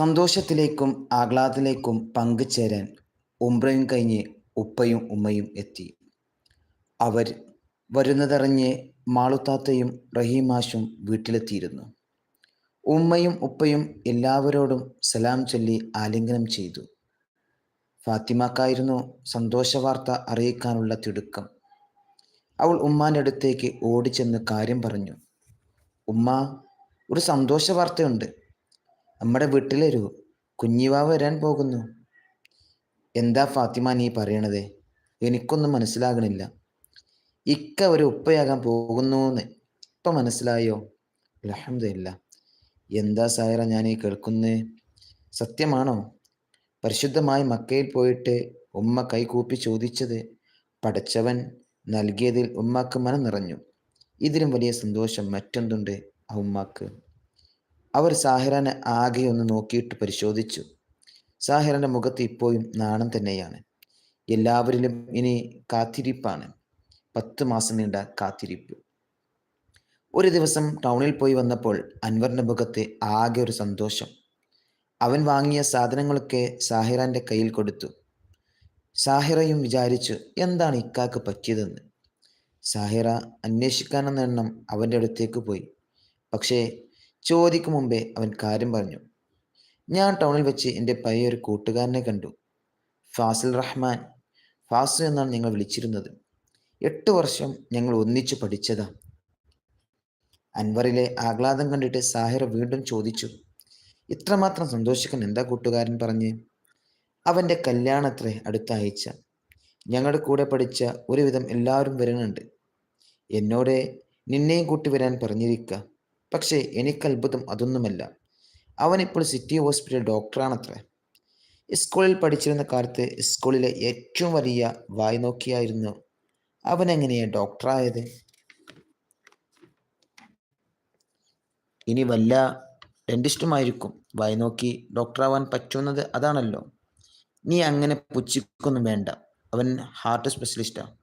സന്തോഷത്തിലേക്കും ആഹ്ലാദത്തിലേക്കും പങ്കുചേരാൻ ഉംറയും കഴിഞ്ഞ് ഉപ്പയും ഉമ്മയും എത്തി. അവർ വരുന്നതറിഞ്ഞ് മാളുത്താത്തയും റഹീമാഷും വീട്ടിലെത്തിയിരുന്നു. ഉമ്മയും ഉപ്പയും എല്ലാവരോടും സലാം ചൊല്ലി ആലിംഗനം ചെയ്തു. ഫാത്തിമാക്കായിരുന്നു സന്തോഷവാർത്ത അറിയിക്കാനുള്ള തിടുക്കം. അവൾ ഉമ്മാന്റെ അടുത്തേക്ക് ഓടിച്ചെന്ന് കാര്യം പറഞ്ഞു. ഉമ്മ ഒരു സന്തോഷവാർത്തയുണ്ട്. നമ്മുടെ വീട്ടിലൊരു കുഞ്ഞിവാവ് വരാൻ പോകുന്നു. എന്താ ഫാത്തിമ നീ പറയണത്? എനിക്കൊന്നും മനസ്സിലാകണില്ല. ഇക്ക ഒരു ഉപ്പയാകാൻ പോകുന്നു എന്ന് ഇപ്പം മനസ്സിലായോ? അലഹമില്ല എന്താ സായറ ഞാൻ ഈ കേൾക്കുന്നേ? സത്യമാണോ? പരിശുദ്ധമായി മക്കയിൽ പോയിട്ട് ഉമ്മ കൈകൂപ്പി ചോദിച്ചത് പഠിച്ചവൻ നൽകിയതിൽ ഉമ്മാക്ക് മനം നിറഞ്ഞു. ഇതിലും വലിയ സന്തോഷം മറ്റൊന്നുണ്ട് ആ ഉമ്മാക്ക്? അവർ സാഹിറനെ ആകെ ഒന്ന് നോക്കിയിട്ട് പരിശോധിച്ചു. സാഹിറന്റെ മുഖത്ത് ഇപ്പോഴും നാണം തന്നെയാണ്. എല്ലാവരിലും ഇനി കാത്തിരിപ്പാണ്. പത്ത് മാസം നീണ്ട കാത്തിരിപ്പ്. ഒരു ദിവസം ടൗണിൽ പോയി വന്നപ്പോൾ അൻവറിന്റെ മുഖത്ത് ആകെ ഒരു സന്തോഷം. അവൻ വാങ്ങിയ സാധനങ്ങളൊക്കെ സാഹിറാന്റെ കയ്യിൽ കൊടുത്തു. സാഹിറയും വിചാരിച്ചു എന്താണ് ഇക്കാക്ക് പറ്റിയതെന്ന്. സാഹിറ അന്വേഷിക്കാനെന്ന എണ്ണം അവന്റെ അടുത്തേക്ക് പോയി. പക്ഷേ ചോദിക്കും മുമ്പേ അവൻ കാര്യം പറഞ്ഞു. ഞാൻ ടൗണിൽ വെച്ച് എന്റെ പഴയൊരു കൂട്ടുകാരനെ കണ്ടു. ഫാസിൽ റഹ്മാൻ. ഫാസു എന്നാണ് ഞങ്ങൾ വിളിച്ചിരുന്നത്. എട്ട് വർഷം ഞങ്ങൾ ഒന്നിച്ചു പഠിച്ചതാ. അൻവറിലെ ആഹ്ലാദം കണ്ടിട്ട് സാഹിറ വീണ്ടും ചോദിച്ചു. ഇത്രമാത്രം സന്തോഷിക്കാൻ എന്താ കൂട്ടുകാരൻ പറഞ്ഞ് അവന്റെ കല്യാണത്രേ അടുത്ത ആഴ്ച. ഞങ്ങളുടെ കൂടെ പഠിച്ച ഒരുവിധം എല്ലാവരും വരുന്നുണ്ട് എന്നോട് നിന്നെയും കൂട്ടി വരാൻ പറഞ്ഞിരിക്കാ. പക്ഷേ എനിക്ക് അത്ഭുതം അതൊന്നുമല്ല. അവനിപ്പോൾ സിറ്റി ഹോസ്പിറ്റൽ ഡോക്ടറാണത്രേ. സ്കൂളിൽ പഠിച്ചിരുന്ന കാലത്ത് സ്കൂളിലെ ഏറ്റവും വലിയ വായ്നോക്കിയായിരുന്നു. അവനെങ്ങനെയാ ഡോക്ടറായത്? ഇനി വല്ല ഡെന്റിസ്റ്റുമായിരിക്കും വായ്നോക്കി ഡോക്ടറാവാൻ പറ്റുന്നത് അതാണല്ലോ. നീ അങ്ങനെ പുച്ഛിക്കൊന്നും വേണ്ട. അവൻ ഹാർട്ട് സ്പെഷ്യലിസ്റ്റാണ്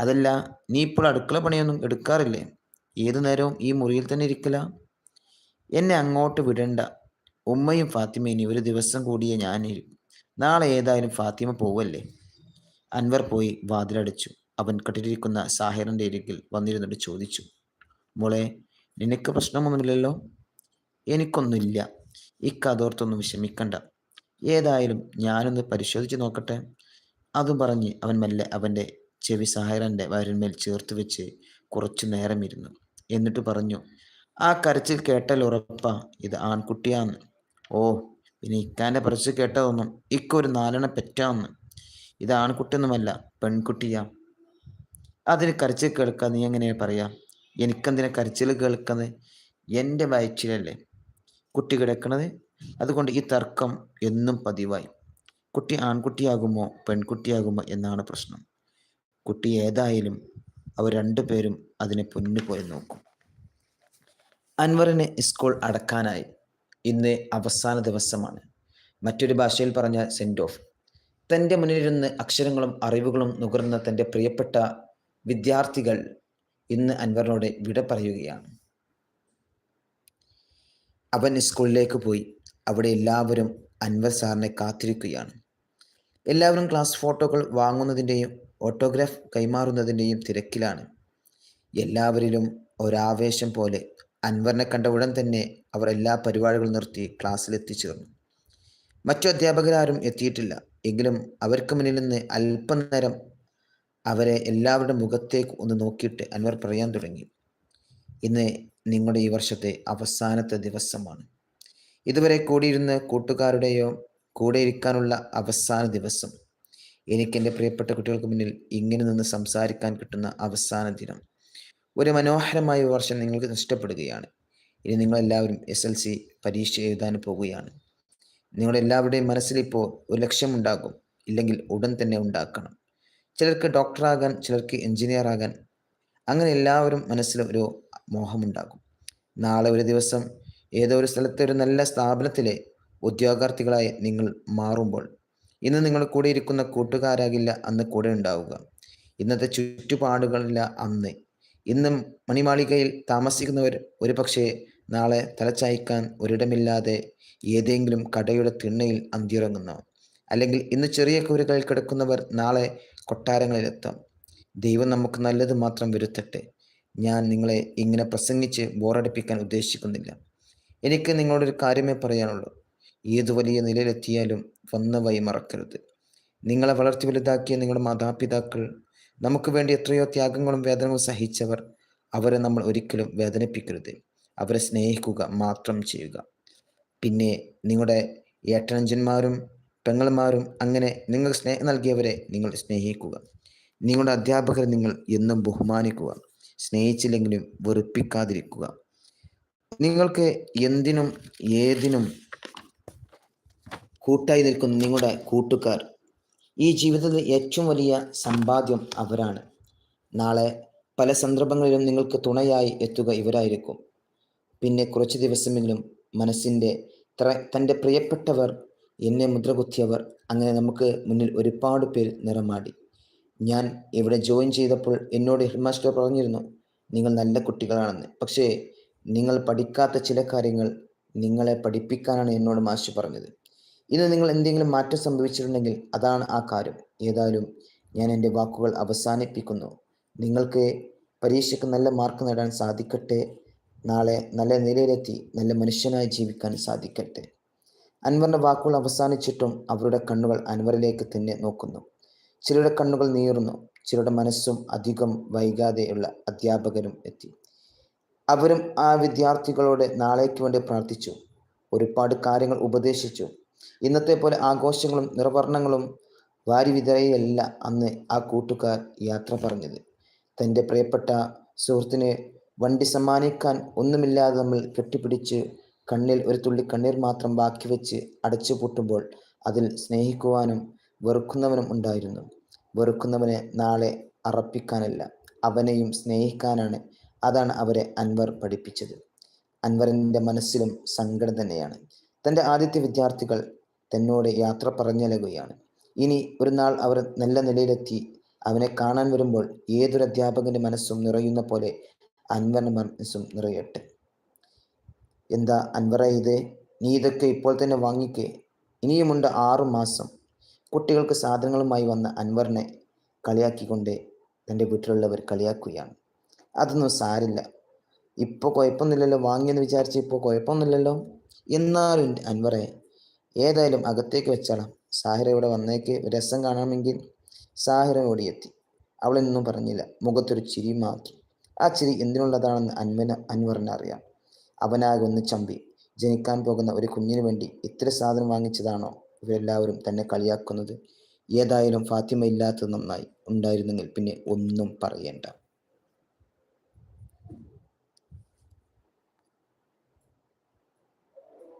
അതല്ല നീ ഇപ്പോൾ അടുക്കള പണിയൊന്നും എടുക്കാറില്ലേ? ഏതു നേരവും ഈ മുറിയിൽ തന്നെ ഇരിക്കല എന്നെ അങ്ങോട്ട് വിടണ്ട. ഉമ്മയും ഫാത്തിമയും ഒരു ദിവസം കൂടിയേ ഞാൻ നാളെ ഏതായാലും ഫാത്തിമ പോവല്ലേ? അൻവർ പോയി വാതിലടച്ചു. അവൻ കട്ടിലിരിക്കുന്ന സാഹിറിന്റെ ഇരിക്കിൽ വന്നിരുന്നിട്ട് ചോദിച്ചു. മോളെ നിനക്ക് പ്രശ്നമൊന്നുമില്ലല്ലോ? എനിക്കൊന്നുമില്ല. ഇക്കഥോർത്തൊന്നും വിഷമിക്കണ്ട. ഏതായാലും ഞാനൊന്ന് പരിശോധിച്ച് നോക്കട്ടെ. അതും പറഞ്ഞ് അവൻ മെല്ലെ അവന്റെ ചെവി സഹായറിന്റെ വയറിന്മേൽ ചേർത്ത് വെച്ച് കുറച്ചു നേരം ഇരുന്നു. എന്നിട്ട് പറഞ്ഞു. ആ കരച്ചിൽ കേട്ടാൽ ഉറപ്പാ ഇത് ആൺകുട്ടിയാന്ന്. ഓ ഇനി ഇക്കാന്റെ പറച്ചിൽ കേട്ടതൊന്നും ഇക്കൊരു നാലെണ്ണ പെറ്റാന്ന്. ഇത് ആൺകുട്ടിയൊന്നുമല്ല പെൺകുട്ടിയാ. അതിന് കരച്ചിൽ കേൾക്കാൻ നീ എങ്ങനെയാ പറയാ? എനിക്കെന്തിനെ കരച്ചിൽ കേൾക്കുന്നത്? എന്റെ വയറ്റിലല്ലേ കുട്ടി കിടക്കണത്? അതുകൊണ്ട് ഈ തർക്കം എന്നും പതിവായി. കുട്ടി ആൺകുട്ടിയാകുമോ പെൺകുട്ടിയാകുമോ എന്നാണ് പ്രശ്നം. കുട്ടി ഏതായാലും അവർ രണ്ടുപേരും അതിനെ പൊന്നുപോയി നോക്കും. അൻവറിന് സ്കൂൾ അടക്കാനായി. ഇന്ന് അവസാന ദിവസമാണ്. മറ്റൊരു ഭാഷയിൽ പറഞ്ഞ സെൻഡ് ഓഫ്. തന്റെ മുന്നിലിരുന്ന് അക്ഷരങ്ങളും അറിവുകളും നുകർന്ന തന്റെ പ്രിയപ്പെട്ട വിദ്യാർത്ഥികൾ ഇന്ന് അൻവറിനോട് വിട പറയുകയാണ്. അവൻ സ്കൂളിലേക്ക് പോയി. അവിടെ എല്ലാവരും അൻവർ സാറിനെ കാത്തിരിക്കുകയാണ്. എല്ലാവരും ക്ലാസ് ഫോട്ടോകൾ വാങ്ങുന്നതിന്റെയും ഓട്ടോഗ്രാഫ് കൈമാറുന്നതിന്റെയും തിരക്കിലാണ്. എല്ലാവരിലും ഒരാവേശം പോലെ അൻവറിനെ കണ്ട ഉടൻ തന്നെ അവർ എല്ലാ പരിപാടികളും നിർത്തി ക്ലാസ്സിൽ എത്തിച്ചേർന്നു. മറ്റു അധ്യാപകരാരും എത്തിയിട്ടില്ല. എങ്കിലും അവർക്ക് മുന്നിൽ നിന്ന് അല്പനേരം അവരെ എല്ലാവരുടെ മുഖത്തേക്ക് ഒന്ന് നോക്കിയിട്ട് അൻവർ പറയാൻ തുടങ്ങി. ഇന്ന് നിങ്ങളുടെ ഈ വർഷത്തെ അവസാനത്തെ ദിവസമാണ്. ഇതുവരെ കൂടിയിരുന്ന കൂട്ടുകാരുടെയോ കൂടെ ഇരിക്കാനുള്ള അവസാന ദിവസം. എനിക്ക് എന്റെ പ്രിയപ്പെട്ട കുട്ടികൾക്ക് മുന്നിൽ ഇങ്ങനെ നിന്ന് സംസാരിക്കാൻ കിട്ടുന്ന അവസാന ദിനം. ഒരു മനോഹരമായ വർഷം നിങ്ങൾക്ക് നഷ്ടപ്പെടുകയാണ്. ഇനി നിങ്ങളെല്ലാവരും എസ് എൽ സി പരീക്ഷ എഴുതാൻ പോവുകയാണ് നിങ്ങളെല്ലാവരുടെയും മനസ്സിൽ ഇപ്പോൾ ഒരു ലക്ഷ്യമുണ്ടാകും. ഇല്ലെങ്കിൽ ഉടൻ തന്നെ ഉണ്ടാക്കണം. ചിലർക്ക് ഡോക്ടറാകാൻ, ചിലർക്ക് എഞ്ചിനീയർ ആകാൻ. അങ്ങനെ എല്ലാവരും മനസ്സിൽ ഒരു മോഹമുണ്ടാകും. നാളെ ഒരു ദിവസം ഏതോ ഒരു സ്ഥലത്തെ ഒരു നല്ല സ്ഥാപനത്തിലെ ഉദ്യോഗാർത്ഥികളായി നിങ്ങൾ മാറുമ്പോൾ ഇന്ന് നിങ്ങൾ കൂടെ ഇരിക്കുന്ന കൂട്ടുകാരാകില്ല അന്ന് കൂടെ ഉണ്ടാവുക. ഇന്നത്തെ ചുറ്റുപാടുകളില്ല അന്ന്. ഇന്നും മണിമാളികയിൽ താമസിക്കുന്നവർ ഒരുപക്ഷേ നാളെ തലച്ചായ്ക്കാൻ ഒരിടമില്ലാതെ ഏതെങ്കിലും കടയുടെ തിണ്ണയിൽ അന്തിയുറങ്ങുന്നവൻ അല്ലെങ്കിൽ ഇന്ന് ചെറിയ കൂരുകളിൽ കിടക്കുന്നവർ നാളെ കൊട്ടാരങ്ങളിലെത്താം. ദൈവം നമുക്ക് നല്ലത് മാത്രം വരുത്തട്ടെ. ഞാൻ നിങ്ങളെ ഇങ്ങനെ പ്രസംഗിച്ച് ബോറടിപ്പിക്കാൻ ഉദ്ദേശിക്കുന്നില്ല. എനിക്ക് നിങ്ങളോടൊരു കാര്യമേ പറയാനുള്ളൂ. ഏത് വലിയ നിലയിലെത്തിയാലും വന്ന വഴി മറക്കരുത്. നിങ്ങളെ വളർത്തി വലുതാക്കിയ നിങ്ങളുടെ മാതാപിതാക്കൾ നമുക്ക് വേണ്ടി എത്രയോ ത്യാഗങ്ങളും വേദനകളും സഹിച്ചവർ അവരെ നമ്മൾ ഒരിക്കലും വേദനിപ്പിക്കരുത്. അവരെ സ്നേഹിക്കുക മാത്രം ചെയ്യുക. പിന്നെ നിങ്ങളുടെ ഏട്ടനഞ്ചന്മാരും പെങ്ങൾമാരും അങ്ങനെ നിങ്ങൾ സ്നേഹം നൽകിയവരെ നിങ്ങൾ സ്നേഹിക്കുക. നിങ്ങളുടെ അധ്യാപകരെ നിങ്ങൾ എന്നും ബഹുമാനിക്കുക. സ്നേഹിച്ചില്ലെങ്കിലും വെറുപ്പിക്കാതിരിക്കുക. നിങ്ങൾക്ക് എന്തിനും ഏതിനും കൂട്ടായി നിൽക്കുന്ന നിങ്ങളുടെ കൂട്ടുകാർ. ഈ ജീവിതത്തിൽ ഏറ്റവും വലിയ സമ്പാദ്യം അവരാണ്. നാളെ പല സന്ദർഭങ്ങളിലും നിങ്ങൾക്ക് തുണയായി എത്തുക ഇവരായിരിക്കും. പിന്നെ കുറച്ച് ദിവസമെങ്കിലും മനസ്സിന്റെ തന്റെ പ്രിയപ്പെട്ടവർ എന്നെ മുദ്രകുത്തിയവർ അങ്ങനെ നമുക്ക് മുന്നിൽ ഒരുപാട് പേർ നിറമാടി. ഞാൻ ഇവിടെ ജോയിൻ ചെയ്തപ്പോൾ എന്നോട് ഹെഡ്മാസ്റ്റർ പറഞ്ഞിരുന്നു നിങ്ങൾ നല്ല കുട്ടികളാണെന്ന്. പക്ഷേ നിങ്ങൾ പഠിക്കാത്ത ചില കാര്യങ്ങൾ നിങ്ങളെ പഠിപ്പിക്കാനാണ് എന്നോട് മാസ്റ്റർ പറഞ്ഞത്. ഇന്ന് നിങ്ങൾ എന്തെങ്കിലും മാറ്റം സംഭവിച്ചിട്ടുണ്ടെങ്കിൽ അതാണ് ആ കാര്യം. ഏതായാലും ഞാൻ എന്റെ വാക്കുകൾ അവസാനിപ്പിക്കുന്നു. നിങ്ങൾക്ക് പരീക്ഷയ്ക്ക് നല്ല മാർക്ക് നേടാൻ സാധിക്കട്ടെ. നാളെ നല്ല നിലയിലെത്തി നല്ല മനുഷ്യനായി ജീവിക്കാൻ സാധിക്കട്ടെ. അൻവറിന്റെ വാക്കുകൾ അവസാനിച്ചിട്ടും അവരുടെ കണ്ണുകൾ അൻവറിലേക്ക് തന്നെ നോക്കുന്നു. ചിലരുടെ കണ്ണുകൾ നീറുന്നു. ചിലരുടെ മനസ്സും അധികം വൈകാതെയുള്ള അധ്യാപകരും എത്തി. അവരും ആ വിദ്യാർത്ഥികളോട് നാളേക്ക് വേണ്ടി പ്രാർത്ഥിച്ചു. ഒരുപാട് കാര്യങ്ങൾ ഉപദേശിച്ചു. ഇന്നത്തെ പോലെ ആഘോഷങ്ങളും നിർവർണങ്ങളും വാരി വിതരയല്ല അന്ന് ആ കൂട്ടുകാർ യാത്ര പറഞ്ഞത്. തന്റെ പ്രിയപ്പെട്ട സുഹൃത്തിന് വണ്ടി സമ്മാനിക്കാൻ ഒന്നുമില്ലാതെ നമ്മൾ കെട്ടിപ്പിടിച്ച് കണ്ണിൽ ഒരു തുള്ളി കണ്ണീർ മാത്രം ബാക്കി വെച്ച് അടച്ചു പൂട്ടുമ്പോൾ അതിൽ സ്നേഹിക്കുവാനും വെറുക്കുന്നവനും ഉണ്ടായിരുന്നു. വെറുക്കുന്നവനെ നാളെ അറപ്പിക്കാനല്ല അവനെയും സ്നേഹിക്കാനാണ്. അതാണ് അവരെ അൻവർ പഠിപ്പിച്ചത്. അൻവറിന്റെ മനസ്സിലും സങ്കടം തന്നെയാണ്. തന്റെ ആദ്യത്തെ വിദ്യാർത്ഥികൾ തന്നോട് യാത്ര പറഞ്ഞലകുകയാണ്. ഇനി ഒരു നാൾ അവർ നല്ല നിലയിലെത്തി അവനെ കാണാൻ വരുമ്പോൾ ഏതൊരു അധ്യാപകന്റെ മനസ്സും നിറയുന്ന പോലെ അൻവറിന്റെ മനസ്സും നിറയട്ടെ. എന്താ അൻവറ ഇത്? നീ ഇതൊക്കെ ഇപ്പോൾ തന്നെ വാങ്ങിക്കേ. ഇനിയുമുണ്ട് ആറു മാസം. കുട്ടികൾക്ക് സാധനങ്ങളുമായി വന്ന അൻവറിനെ കളിയാക്കിക്കൊണ്ട് തന്റെ വീട്ടിലുള്ളവർ കളിയാക്കുകയാണ്. അതൊന്നും സാരില്ല. ഇപ്പോൾ കുഴപ്പമൊന്നുമില്ലല്ലോ. വാങ്ങിയെന്ന് വിചാരിച്ച് ഇപ്പോൾ കുഴപ്പമൊന്നുമില്ലല്ലോ. എന്നാലും അൻവറെ ഏതായാലും അകത്തേക്ക് വെച്ചാളാം. സാഹിറ ഇവിടെ വന്നേക്ക് രസം കാണണമെങ്കിൽ സാഹിറ ഓടിയെത്തി. അവളെന്നും പറഞ്ഞില്ല. മുഖത്തൊരു ചിരി മാത്രം. ആ ചിരി എന്തിനുള്ളതാണെന്ന് അൻവന അൻവറിന് അറിയാം. അവനാകെ ഒന്ന് ചമ്പി. ജനിക്കാൻ പോകുന്ന ഒരു കുഞ്ഞിന് വേണ്ടി ഇത്ര സാധനം വാങ്ങിച്ചതാണോ? ഇവരെല്ലാവരും തന്നെ കളിയാക്കുന്നത്. ഏതായാലും ഫാത്തിമ ഇല്ലാത്തത് നന്നായി. ഉണ്ടായിരുന്നെങ്കിൽ പിന്നെ ഒന്നും പറയേണ്ട.